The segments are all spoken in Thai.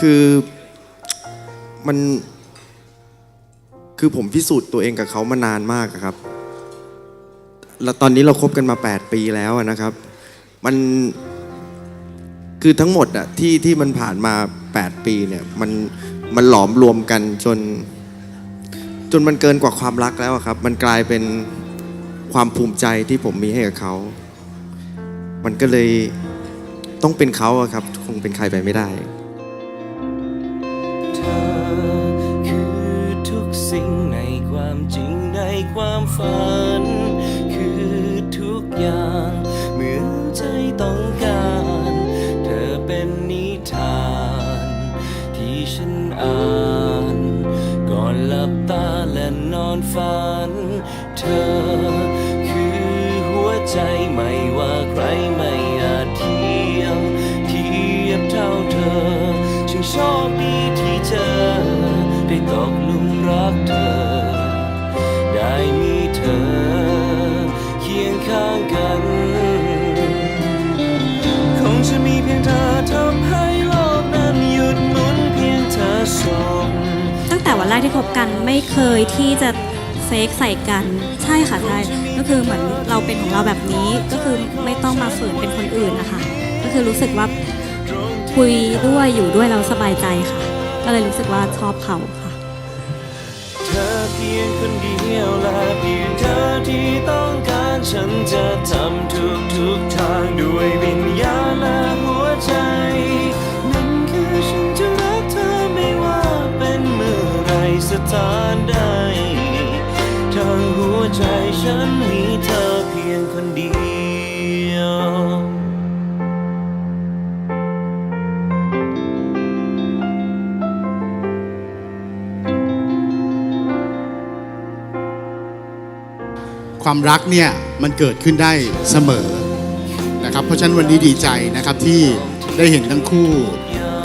คือมันคือผมพิสูจน์ตัวเองกับเขามานานมากครับ แล้วตอนนี้เราคบกันมา 8 ปีแล้วนะครับ มันคือทั้งหมดอะที่ที่มันผ่านมา 8 ปีเนี่ยมันมันหลอมรวมกันจน จนมันเกินกว่าความรักแล้วครับ มันกลายเป็นความภูมิใจที่ผมมีให้กับเขา มันก็เลยต้องเป็นเขาครับ คงเป็นใครไปไม่ได้ ความฝัน คือทุกอย่าง เหมือนใจต้องการ เธอเป็นนิทาน ที่ฉันอ่าน ก่อนหลับตาและนอนฝัน เธอคือหัวใจไม่ว่าใครไม่อาจเทียมเทียบเท่าเธอฉันโชคดีที่เจอได้ตกลุมรักเธอ กที่คบกันไม่เคยที่จะเฟกใส่กัน ใช่ค่ะใช่ก็คือเหมือนเราเป็นของเราแบบนี้ก็คือไม่ต้องมาฝืนเป็นคนอื่นนะคะก็คือรู้สึกว่าคุยด้วยอยู่ด้วยเราสบายใจค่ะ ก็เลยรู้สึกว่าชอบเขาค่ะเธอเพียงคนเดียวและเพียงเธอที่ต้องการฉันจะทำทุกทุกทางด้วยวิญานใดทางหัวใจฉันมีเธอเพียงคนเดียวความรักเนี่ยมันเกิดขึ้นได้เสมอนะครับ เพราะฉะนั้นวันนี้ดีใจนะครับที่ได้เห็นทั้งคู่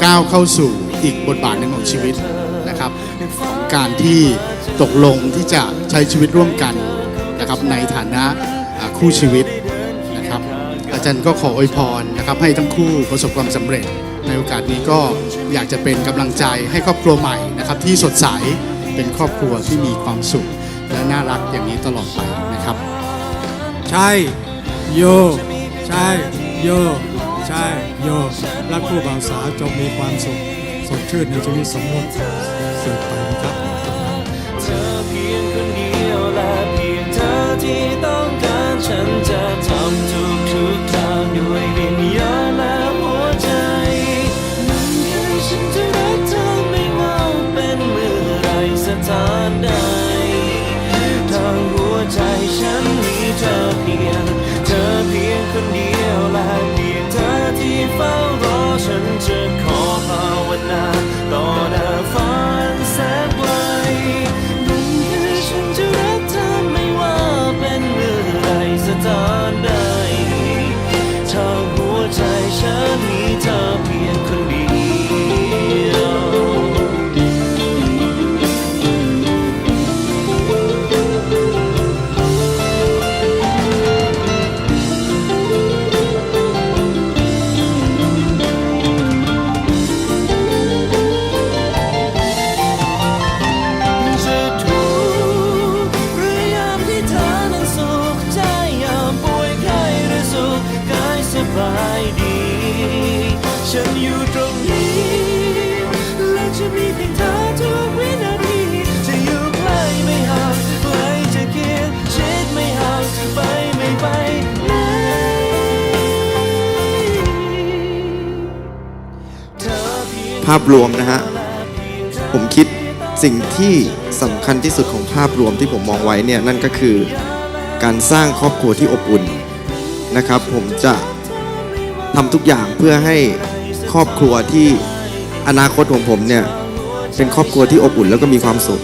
ก้าวเข้าสู่อีกบทบาทหนึ่งของชีวิต การที่ตกลงที่จะใช้ชีวิตร่วมกันนะครับในฐานะคู่ชีวิตนะครับ อาจารย์ก็ขออวยพรนะครับให้ทั้งคู่ประสบความสำเร็จ ในโอกาสนี้ก็อยากจะเป็นกำลังใจให้ครอบครัวใหม่นะครับที่สดใสเป็นครอบครัวที่มีความสุข และน่ารักอย่างนี้ตลอดไปนะครับ ใช่โยใช่โยใช่โยรักคู่บ่าวสาวจงมีความสุขสดชื่นในชีวิตสมรสสืบไปนะครับ ฉันอยู่ตรงนี้ และจะมีเพียงเธอทุกวินาทีจะอยู่ใกล้ไม่ห่างไกลจะเคียงชิดไม่ห่างไปไม่ไปไหนเธอภาพรวมนะฮะ ผมคิดสิ่งที่สำคัญที่สุดของภาพรวมที่ผมมองไว้เนี่ยนั่นก็คือการสร้างครอบครัวที่อบอุ่นนะครับ ผมจะทำทุกอย่างเพื่อให้ ครอบครัวที่อนาคตของผมเนี่ยเป็นครอบครัวที่อบอุ่นแล้วก็มีความสุข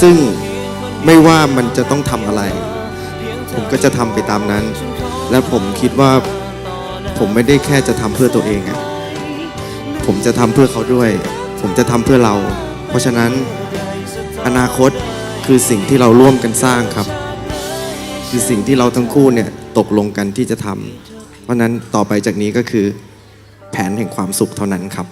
ซึ่งไม่ว่ามันจะต้องทำอะไร ผมก็จะทำไปตามนั้น และผมคิดว่าผมไม่ได้แค่จะทำเพื่อตัวเองอะผมจะทำเพื่อเขาด้วย ผมจะทำเพื่อเรา เพราะฉะนั้นอนาคตคือสิ่งที่เราร่วมกันสร้างครับ คือสิ่งที่เราทั้งคู่เนี่ยตกลงกันที่จะทำเพราะฉะนั้นต่อไปจากนี้ก็คือ แผนแห่งความสุขเท่านั้นครับ